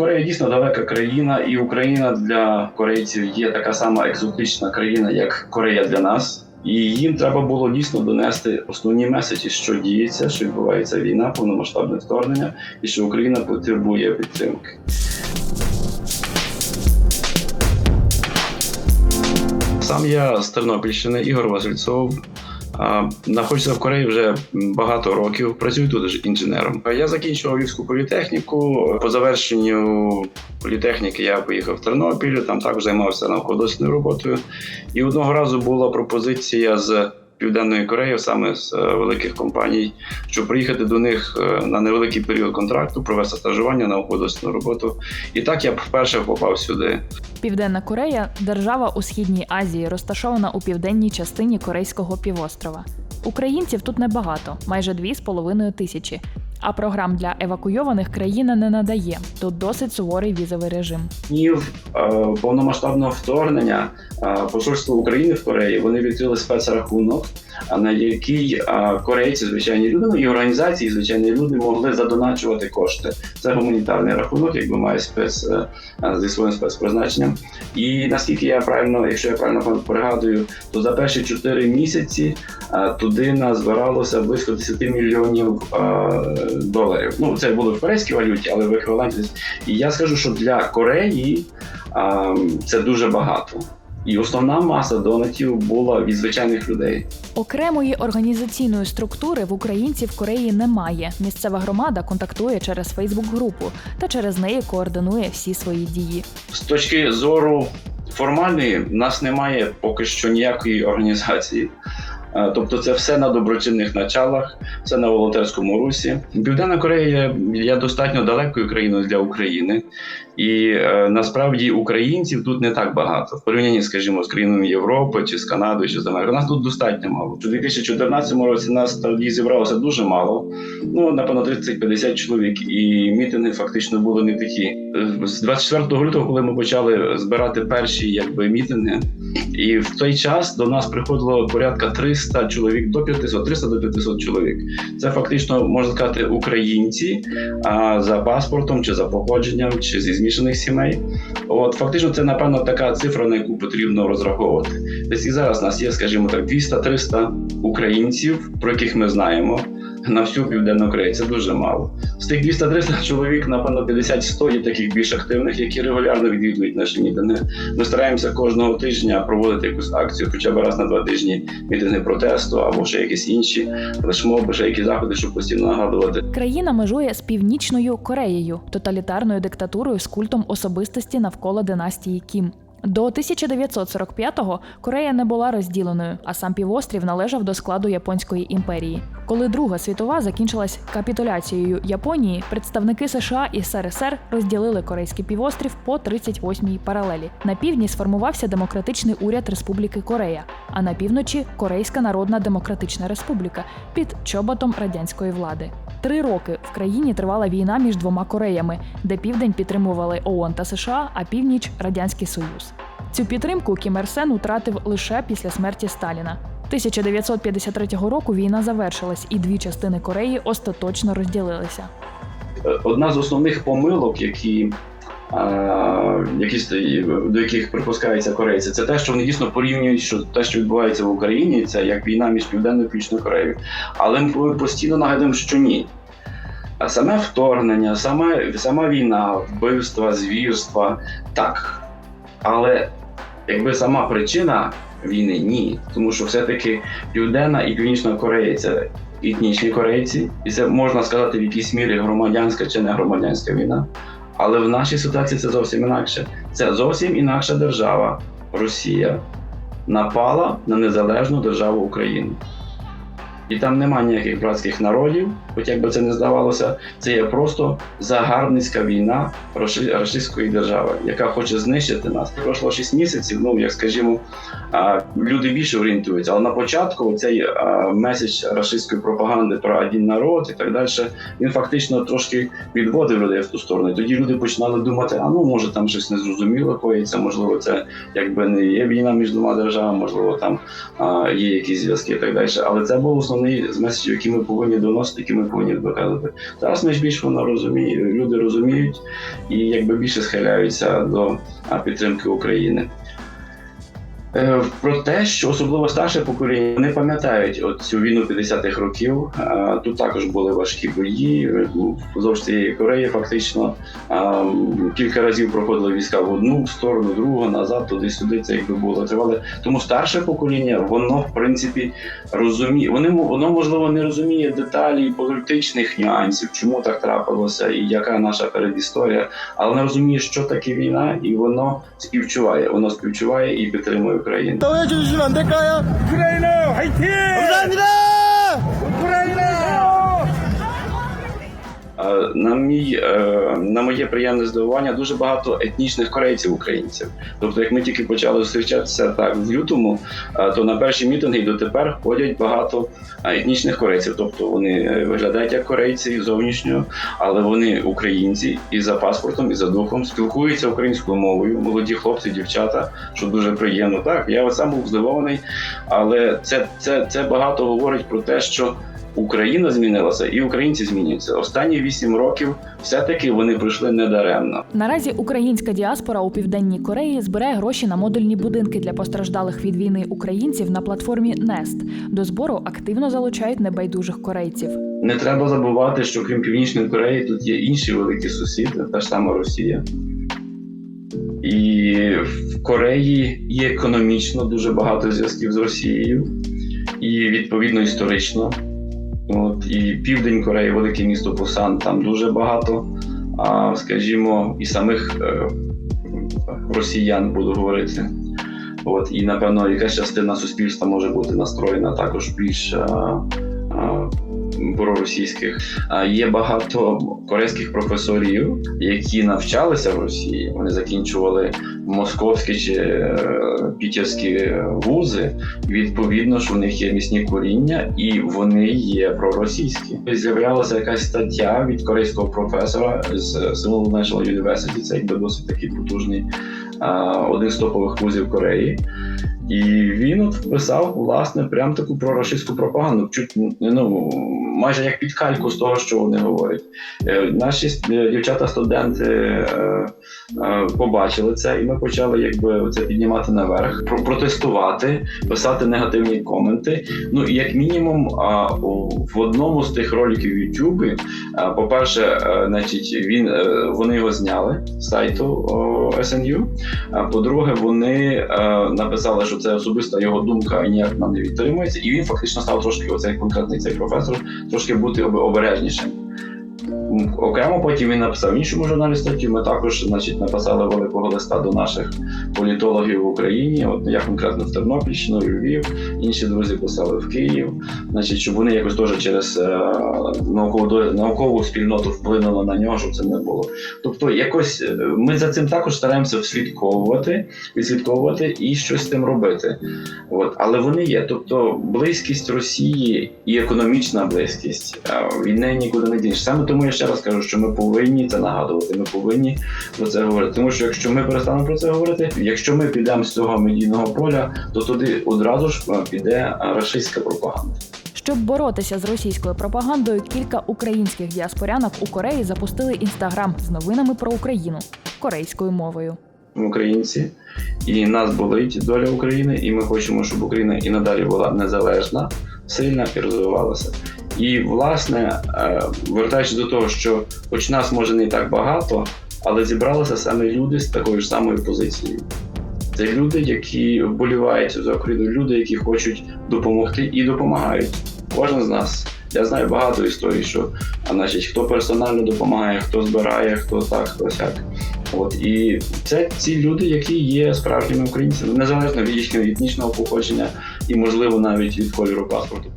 Корея дійсно далека країна, і Україна для корейців є така сама екзотична країна, як Корея для нас. І їм треба було дійсно донести основні меседжі, що діється, що відбувається війна, повномасштабне вторгнення, і що Україна потребує підтримки. Сам я з Тернопільщини, Ігор Васильцов. Знаходжуся в Кореї вже багато років, працюю тут інженером. Я закінчував Львівську політехніку. По завершенню політехніки я поїхав в Тернопіль, там також займався науково-дослідною роботою. І одного разу була пропозиція з Південної Кореї, саме з е, великих компаній, щоб приїхати до них е, на невеликий період контракту, провести стажування, науково-дослідну роботу. І так я вперше попав сюди. Південна Корея держава у східній Азії, розташована у південній частині Корейського півострова. Українців тут небагато, майже 2,5 тисячі. А програм для евакуйованих країна не надає. Тут досить суворий візовий режим. днів е, повномасштабного вторгнення е, посольство України в Кореї вони відкрили спецрахунок, на який е, корейці, звичайні люди, ну і організації, звичайні люди могли задоначувати кошти. Це гуманітарний рахунок, якби має спец зі своїм спецпризначенням. І наскільки я правильно, якщо я правильно пригадую, то за перші 4 місяці туди назбиралося близько 10 мільйонів доларів. Ну це було в корейській валюті, але в еквіваленті і я скажу, що для Кореї а, це дуже багато. І основна маса донатів була від звичайних людей. Окремої організаційної структури в українців Кореї немає. Місцева громада контактує через Фейсбук-групу та через неї координує всі свої дії. З точки зору формальної, в нас немає поки що ніякої організації. Е, Тобто це все на доброчинних началах, все на волонтерському русі. Південна Корея є достатньо далекою країною для України, і е, насправді українців тут не так багато в порівнянні, скажімо, з країнами Європи чи з Канадою чи з Америкою. Нас тут достатньо мало. У 2014 році нас тоді зібралося дуже мало. Ну напевно, 30-50 чоловік, і мітинги фактично були не такі. Е, З 24 лютого, коли ми почали збирати перші якби мітинги, і в той час до нас приходило порядка 300 чоловік до 500, 300 до 500 чоловік. Це фактично можна сказати українці а, за паспортом чи за походженням, чи зі змішаних сімей. От фактично, це напевно така цифра, на яку потрібно розраховувати. Десь і зараз у нас є, скажімо так, 200-300 українців, про яких ми знаємо. На всю південну Корею це дуже мало. З тих 200-300 чоловік, напевно, 50-100 є таких більш активних, які регулярно відвідують наші мітинги. Ми стараємося кожного тижня проводити якусь акцію, хоча б раз на два тижні мітинги протесту або ще якісь інші флешмоби, ще якісь заходи, щоб постійно нагадувати. Країна межує з північною Кореєю, тоталітарною диктатурою з культом особистості навколо династії Кім. До 1945-го Корея не була розділеною, а сам півострів належав до складу Японської імперії. Коли Друга світова закінчилась капітуляцією Японії, представники США і СРСР розділили корейський півострів по 38-й паралелі. На півдні сформувався демократичний уряд Республіки Корея, а на півночі Корейська Народна Демократична Республіка під чоботом радянської влади. Три роки в країні тривала війна між двома Кореями, де південь підтримували ООН та США, а північ Радянський Союз. Цю підтримку Кім Ір Сен утратив лише після смерті Сталіна. 1953 року війна завершилась, і дві частини Кореї остаточно розділилися. Е, Одна з основних помилок, які, до яких припускаються корейці, це те, що вони дійсно порівнюють, що те, що відбувається в Україні, це як війна між Південною і Північною Кореєю. Але ми постійно нагадуємо, що ні. А саме вторгнення, сама, сама війна, вбивства, звірства, так. Але якби сама причина війни ні. Тому що все-таки Південна і Північна Корея це етнічні корейці, і це можна сказати в якійсь мірі громадянська чи не громадянська війна. Але в нашій ситуації це зовсім інакше. Це зовсім інакша держава Росія напала на незалежну державу Україну. І там немає ніяких братських народів, хоч як би це не здавалося, це є просто загарбницька війна рашистської держави, яка хоче знищити нас. Пройшло 6 місяців. Ну як скажімо, люди більше орієнтуються. Але на початку цей меседж рашистської пропаганди про один народ і так далі, він фактично трошки відводив людей в ту сторону. Тоді люди починали думати: а ну може там щось незрозуміло коїться, можливо, це якби не є війна між двома державами, можливо, там є якісь зв'язки і так далі. Але це був основний основний з меседжів, які ми повинні доносити, які ми повинні доказувати. Зараз ми ж більше воно розуміє, люди розуміють і якби більше схиляються до підтримки України. Е, Про те, що особливо старше покоління вони пам'ятають от цю війну 50-х років. Е, Тут також були важкі бої. е, Вздовж цієї Кореї фактично е, кілька разів проходили війська в одну сторону, другу, назад, туди-сюди. Це якби було тривале. Тому старше покоління, воно в принципі розуміє. Вони воно можливо не розуміє деталі політичних нюансів, чому так трапилося і яка наша передісторія, але воно розуміє, що таке війна, і воно співчуває. Воно співчуває і підтримує 우크라이나. 또 해주시면 안 될까요? 우크라이나 화이팅! 감사합니다! На мій е, на моє приємне здивування дуже багато етнічних корейців українців. Тобто, як ми тільки почали зустрічатися так в лютому, е, то на перші мітинги і дотепер ходять багато е, етнічних корейців. Тобто вони виглядають як корейці зовнішньо, але вони українці і за паспортом, і за духом спілкуються українською мовою. Молоді хлопці, дівчата, що дуже приємно. Так я сам був здивований, але це, це, це багато говорить про те, що. Україна змінилася, і українці змінюються. Останні вісім років все-таки вони пройшли недаремно. Наразі українська діаспора у південній Кореї збирає гроші на модульні будинки для постраждалих від війни українців на платформі Nest. До збору активно залучають небайдужих корейців. Не треба забувати, що крім Північної Кореї тут є інші великі сусіди, та ж сама Росія. І в Кореї є економічно дуже багато зв'язків з Росією, і відповідно історично. От, і Південь Кореї, велике місто Пусан, там дуже багато, а, скажімо, і самих е, росіян буду говорити. От, і напевно якась частина суспільства може бути настроєна також більш а, а, проросійських. Є багато корейських професорів, які навчалися в Росії. Вони закінчували московські чи е, пітерські вузи. Відповідно, що в них є місні коріння, і вони є проросійські. З'являлася якась стаття від корейського професора з Seoul National University, це якби досить такий потужний один з топових вузів Кореї. І він от писав власне прям таку проросійську пропаганду, чуть ну майже як підкальку з того, що вони говорять. Е, Наші е, дівчата-студенти е, побачили це, і ми почали якби це піднімати наверх, про- протестувати, писати негативні коменти. Ну і як мінімум, в одному з тих роликів Ютубі, по-перше, значить, він вони його зняли з сайту. А по-друге, вони написали, що це особиста його думка ніяк нам не відтримується, і він фактично став трошки, оцей конкретний цей професор, трошки бути обережнішим. Окремо потім він написав в іншому журналі статтю. Ми також значить, написали великого листа до наших політологів в Україні. От я конкретно в Тернопільщину, Львів, інші друзі писали в Київ, значить, щоб вони якось теж через е, наукову, наукову спільноту вплинули на нього, щоб це не було. Тобто, якось е, ми за цим також стараємося вслідковувати, відслідковувати і щось з тим робити. От, але вони є. Тобто, близькість Росії і економічна близькість неї нікуди не дінеш. Саме тому я ще раз кажу, що ми повинні це нагадувати. Ми повинні про це говорити. Тому що якщо ми перестанемо про це говорити, якщо ми підемо з цього медійного поля, то туди одразу ж піде рашистська пропаганда. Щоб боротися з російською пропагандою, кілька українських діаспорянок у Кореї запустили інстаграм з новинами про Україну корейською мовою. Ми українці, і нас болить доля України, і ми хочемо, щоб Україна і надалі була незалежна, сильна і розвивалася. І власне, е, вертаючись до того, що хоч нас може не так багато, але зібралися саме люди з такою ж самою позицією. Це люди, які вболівають за Україну, люди, які хочуть допомогти і допомагають. Кожен з нас. Я знаю багато історій, що значить, хто персонально допомагає, хто збирає, хто так, хто сяк. От і це ці люди, які є справжніми українцями, незалежно від їхнього етнічного походження і, можливо, навіть від кольору паспорту.